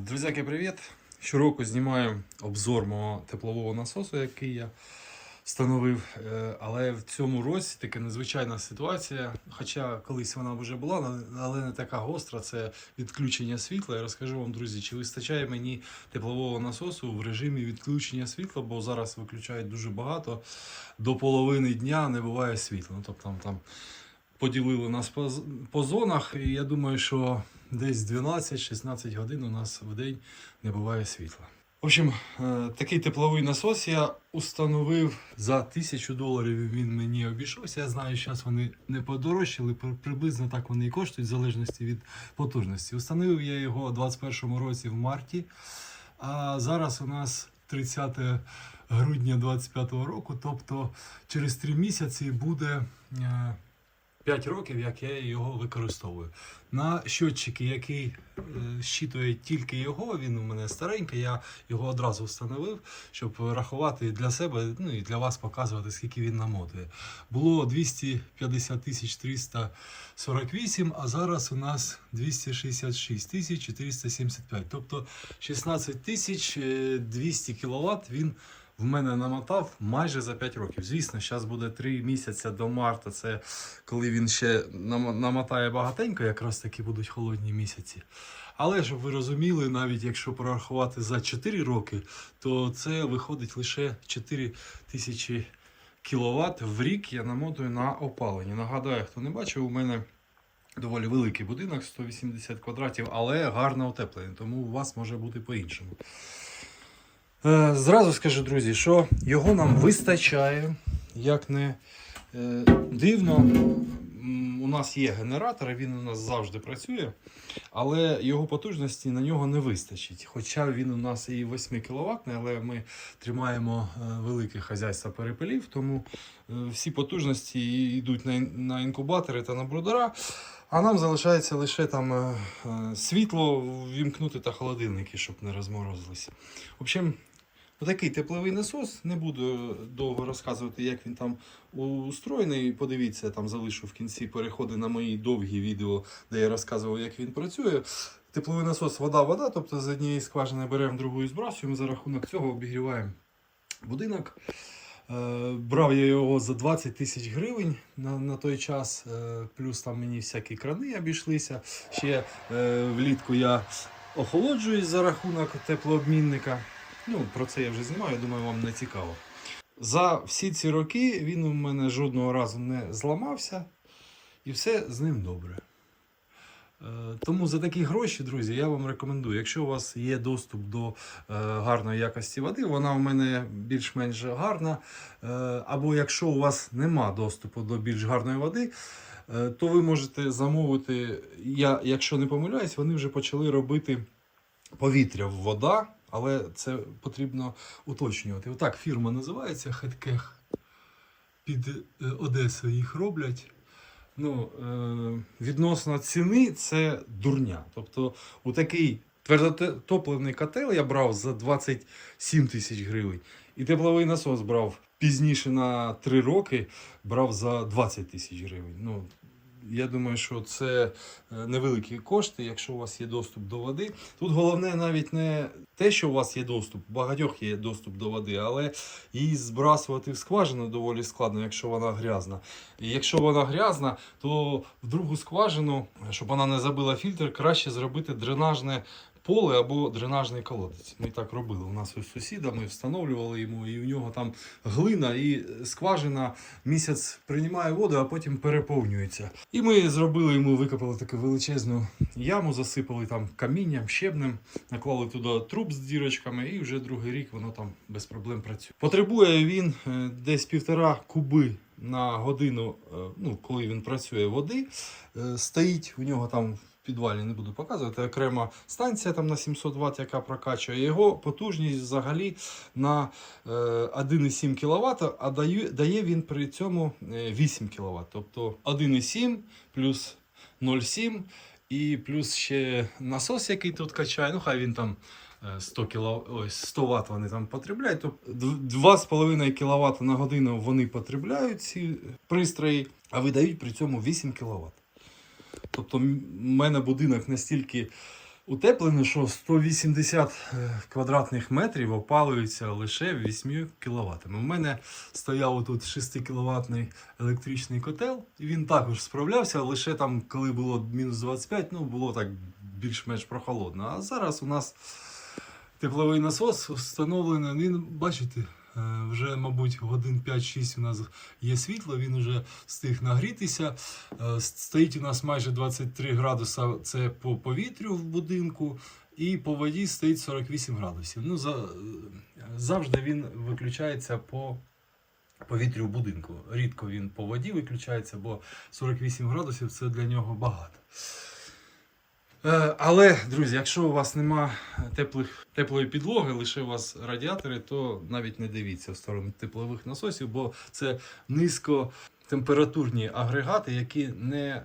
Друзяки, привіт! Щороку знімаю обзор мого теплового насосу, який я встановив. Е, Але в цьому році така незвичайна ситуація. Хоча колись вона вже була, але- не така гостра. Це відключення світла. Я розкажу вам, друзі, чи вистачає мені теплового насосу в режимі відключення світла, бо зараз виключають дуже багато. До половини дня не буває світла. Ну, тобто там, там поділили нас по, по зонах, і я думаю, що десь 12-16 годин у нас в день не буває світла. В общем, е, такий тепловий насос я установив за 1000 доларів. Він мені обійшовся. Я знаю, що зараз вони не подорожчали, приблизно так вони і коштують, в залежності від потужності. Установив я його у 21 році в марті, а зараз у нас 30 грудня 25 року, тобто через 3 місяці буде. Е, 5 років, як я його використовую. На щотчики, який е, щитує тільки його, він у мене старенький, я його одразу встановив, щоб рахувати для себе, ну і для вас показувати, скільки він намотує. Було 250 тисяч 348, а зараз у нас 266 тисяч 475. Тобто 16 тисяч е, 200 кВт він в мене намотав майже за 5 років. Звісно, зараз буде 3 місяці до марта. Це коли він ще намотає багатенько, якраз таки будуть холодні місяці. Але щоб ви розуміли, навіть якщо порахувати за 4 роки, то це виходить лише 4 тисячі кВт в рік я намотую на опалення. Нагадаю, хто не бачив, у мене доволі великий будинок, 180 квадратів, але гарно утеплений, тому у вас може бути по-іншому. Е, Зразу скажу, друзі, що його нам вистачає, як не е, дивно. У нас є генератор, він у нас завжди працює, але його потужності на нього не вистачить. Хоча він у нас і 8 кВт, але ми тримаємо е, велике хазяйство перепелів, тому е, всі потужності йдуть на, інкубатори та на брудера. А нам залишається лише там е, світло вімкнути та холодильники, щоб не розморозилися. В общем, Отакий тепловий насос. Не буду довго розказувати, як він там устроєний. Подивіться, там залишу в кінці переходи на мої довгі відео, де я розказував, як він працює. Тепловий насос вода-вода, тобто з однієї скважини беремо, другої збрасуємо. За рахунок цього обігріваємо будинок. Е, Брав я його за 20 тисяч гривень на, на той час, е, плюс там мені всякі крани обійшлися. Ще е, влітку я охолоджуюсь за рахунок теплообмінника. Ну, про це я вже знімаю, я думаю, вам не цікаво. За всі ці роки він у мене жодного разу не зламався, і все з ним добре. Е, Тому за такі гроші, друзі, я вам рекомендую. Якщо у вас є доступ до е, гарної якості води, вона у мене більш-менш гарна. Е, або якщо у вас нема доступу до більш гарної води, то ви можете замовити. Я, якщо не помиляюсь, вони вже почали робити повітря в вода, але це потрібно уточнювати. Отак фірма називається Хеткех. Під е, Одесою їх роблять. Ну, е, відносно ціни це дурня. Тобто, у такий твердотопливний котел я брав за 27 тисяч гривень. І тепловий насос брав пізніше на 3 роки, брав за 20 тисяч гривень. Ну, я думаю, що це е, невеликі кошти, якщо у вас є доступ до води. Тут головне навіть не те, що у вас є доступ, багатьох є доступ до води, але її збрасувати в скважину доволі складно, якщо вона грязна. І якщо вона грязна, то в другу скважину, щоб вона не забила фільтр, краще зробити дренажне поле або дренажний колодець. Ми так робили. У нас ось сусіда, ми встановлювали йому, і в нього там глина і скважина місяць приймає воду, а потім переповнюється. І ми зробили йому, викопали таку величезну яму, засипали там камінням, щебнем, наклали туди труб з дірочками, і вже другий рік воно там без проблем працює. Потребує він е, десь півтора куби на годину, е, ну, коли він працює води. Е, Стоїть у нього там підвалі, не буду показувати, окрема станція там на 700 Вт, яка прокачує. Його потужність взагалі на е, 1,7 кВт, а дає, він при цьому е, 8 кВт. Тобто 1,7 плюс 0,7 і плюс ще насос, який тут качає. Ну, хай він там е, 100 кіло, ой, 100 Вт вони там потребляють. Тобто 2,5 кВт на годину вони потребляють ці пристрої, а видають при цьому 8 кВт. Тобто, в мене будинок настільки Утеплено, що 180 е, квадратних метрів опалюється лише 8 кВт. У мене стояв тут 6 кВт електричний котел, і він також справлявся, лише там, коли було мінус 25, ну було так більш-менш прохолодно. А зараз у нас тепловий насос встановлений. Він, бачите, вже, мабуть, годин 5-6 у нас є світло, він вже встиг нагрітися. Е, Стоїть у нас майже 23 градуса це по повітрю в будинку, і по воді стоїть 48 градусів. Ну, за, е, завжди він виключається по повітрю в будинку. Рідко він по воді виключається, бо 48 градусів це для нього багато. Е, Але, друзі, якщо у вас нема теплих, теплої підлоги, лише у вас радіатори, то навіть не дивіться в сторону теплових насосів, бо це низькотемпературні агрегати, які не,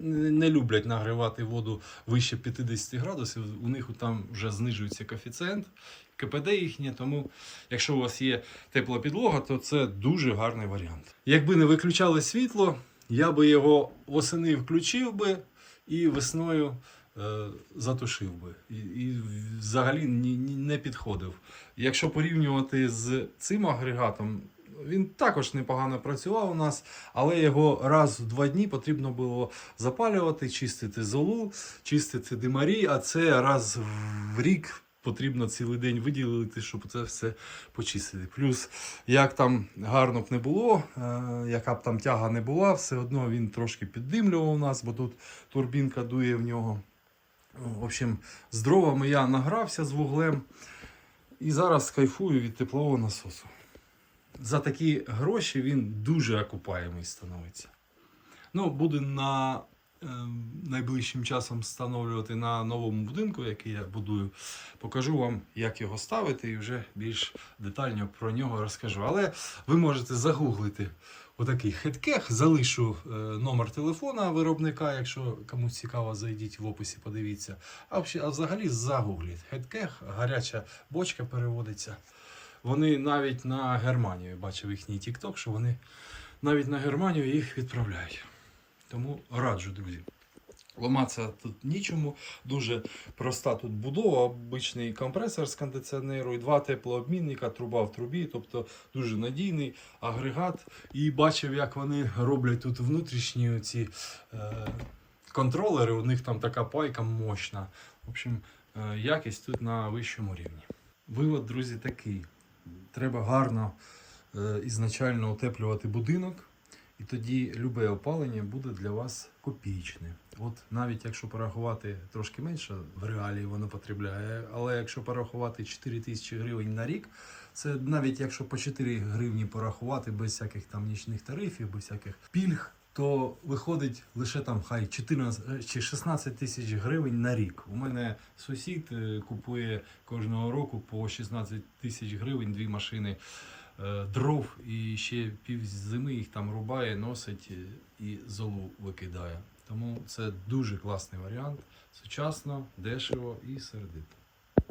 не, люблять нагрівати воду вище 50 градусів. У них там вже знижується коефіцієнт. КПД їхнє, тому якщо у вас є тепла підлога, то це дуже гарний варіант. Якби не виключали світло, я би його восени включив би і весною затушив би. І, і взагалі ні, ні, не підходив. Якщо порівнювати з цим агрегатом, він також непогано працював у нас, але його раз в два дні потрібно було запалювати, чистити золу, чистити димарі, а це раз в рік. Потрібно цілий день виділити, щоб це все почистити. Плюс, як там гарно б не було, е, яка б там тяга не була, все одно він трошки піддимлював нас, бо тут турбінка дує в нього. В общем, з дровами я награвся з вуглем і зараз кайфую від теплового насосу. За такі гроші він дуже окупаємий становиться. Ну, Буде на найближчим часом встановлювати на новому будинку, який я будую. Покажу вам, як його ставити, і вже більш детально про нього розкажу. Але ви можете загуглити отакий хеткех. Залишу е, номер телефона виробника, якщо комусь цікаво, зайдіть в описі, подивіться. А, взагалі- загугліть. Хеткех, гаряча бочка переводиться. Вони навіть на Германію бачив їхній TikTok, що вони навіть на Германію їх відправляють. Тому раджу, друзі. Ламатися тут нічому. Дуже проста тут будова, обичний компресор з кондиціонеру і два теплообмінника, труба в трубі, тобто дуже надійний агрегат. І бачив, як вони роблять тут внутрішні ці е, контролери. У них там така пайка мощна. В общем, е, якість тут на вищому рівні. Вивод, друзі, такий. Треба гарно е, ізначально утеплювати будинок. І тоді любе опалення буде для вас копійчне. От навіть якщо порахувати трошки менше, в реалії воно потребляє, але якщо порахувати 4 тисячі гривень на рік, це навіть якщо по 4 гривні порахувати без всяких там нічних тарифів, без всяких пільг, то виходить лише там хай 14 е, чи 16 тисяч гривень на рік. У мене сусід е, купує кожного року по 16 тисяч гривень дві машини дров і ще пів зими їх там рубає, носить е, і золу викидає. Тому це дуже класний варіант. Сучасно, дешево і сердито.